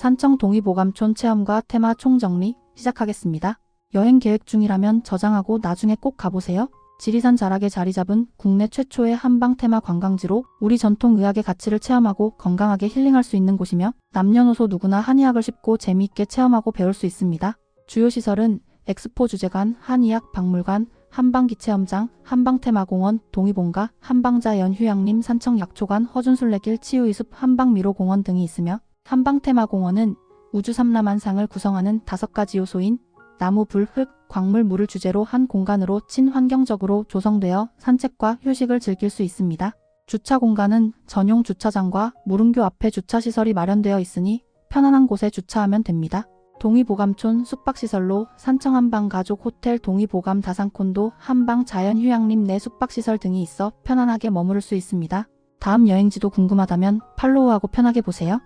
산청 동의보감촌 체험과 테마 총정리 시작하겠습니다. 여행 계획 중이라면 저장하고 나중에 꼭 가보세요. 지리산 자락에 자리 잡은 국내 최초의 한방 테마 관광지로 우리 전통 의학의 가치를 체험하고 건강하게 힐링할 수 있는 곳이며 남녀노소 누구나 한의학을 쉽고 재미있게 체험하고 배울 수 있습니다. 주요 시설은 엑스포 주제관, 한의학 박물관, 한방기체험장, 한방테마공원, 동의본가, 한방자연 휴양림, 산청약초관, 허준술래길, 치유이숲, 한방미로공원 등이 있으며 한방테마공원은 우주 삼라만상을 구성하는 다섯 가지 요소인 나무, 불, 흙, 광물, 물을 주제로 한 공간으로 친환경적으로 조성되어 산책과 휴식을 즐길 수 있습니다. 주차 공간은 전용 주차장과 무릉교 앞에 주차시설이 마련되어 있으니 편안한 곳에 주차하면 됩니다. 동의보감촌 숙박시설로 산청 한방 가족 호텔 동의보감 다산콘도 한방 자연휴양림 내 숙박시설 등이 있어 편안하게 머무를 수 있습니다. 다음 여행지도 궁금하다면 팔로우하고 편하게 보세요.